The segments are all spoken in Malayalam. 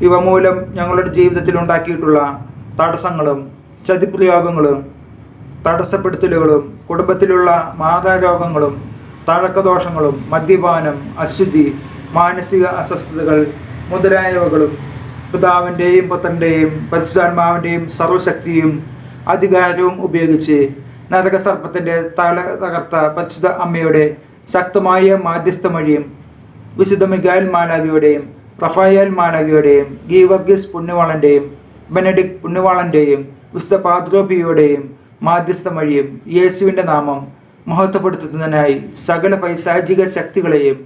ഇവ മൂലം ഞങ്ങളുടെ ജീവിതത്തിൽ ഉണ്ടാക്കിയിട്ടുള്ള തടസ്സങ്ങളും ചതിപ്രയോഗങ്ങളും തടസ്സപ്പെടുത്തലുകളും കുടുംബത്തിലുള്ള മാതാരോഗങ്ങളും തഴക്കദോഷങ്ങളും മദ്യപാനം അശുദ്ധി മാനസിക അസ്വസ്ഥതകൾ മുതലായവകളും പിതാവിന്റെയും പുത്രന്റെയും പരിശുദ്ധാത്മാവിന്റെയും സർവശക്തിയും അധികാരവും ഉപയോഗിച്ച് നരകസർപ്പത്തിന്റെ തല തകർത്ത പരിശുദ്ധ അമ്മയുടെ ശക്തമായ മാധ്യസ്ഥ വഴിയും വിശുദ്ധ മിഗായൽ മാലാഖിയുടെയും റഫായൽ മാലാഖിയുടെയും ഗീവർഗീസ് പുണ്യവാളന്റെയും ബെനഡിക് പുണ്യവാളന്റെയും വിശുദ്ധ പാദ്രോപിയുടെയും മാധ്യസ്ഥ വഴിയും യേശുവിന്റെ നാമം മഹത്വപ്പെടുത്തുന്നതിനായി സകല പൈശാചിക ശക്തികളെയും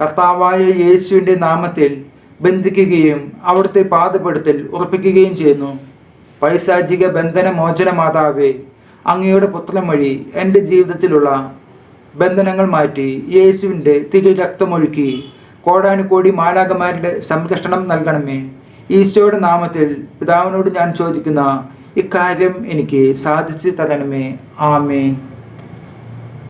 കർത്താവായ യേശുവിന്റെ നാമത്തിൽ ബന്ധിക്കുകയും അവിടുത്തെ പാതപ്പെടുത്തൽ ഉറപ്പിക്കുകയും ചെയ്യുന്നു. പൈശാചിക ബന്ധന മോചന മാതാവേ അങ്ങയുടെ പുത്രം വഴി എന്റെ ജീവിതത്തിലുള്ള ബന്ധനങ്ങൾ മാറ്റി യേശുവിന്റെ തിരു രക്തമൊഴുക്കി കോടാനുകോടി മാലാകമാരുടെ സംരക്ഷണം നൽകണമേ. ഈശോയുടെ നാമത്തിൽ പിതാവിനോട് ഞാൻ ചോദിക്കുന്ന ഇക്കാര്യം എനിക്ക് സാധിച്ചു തരണമേ. ആമേൻ.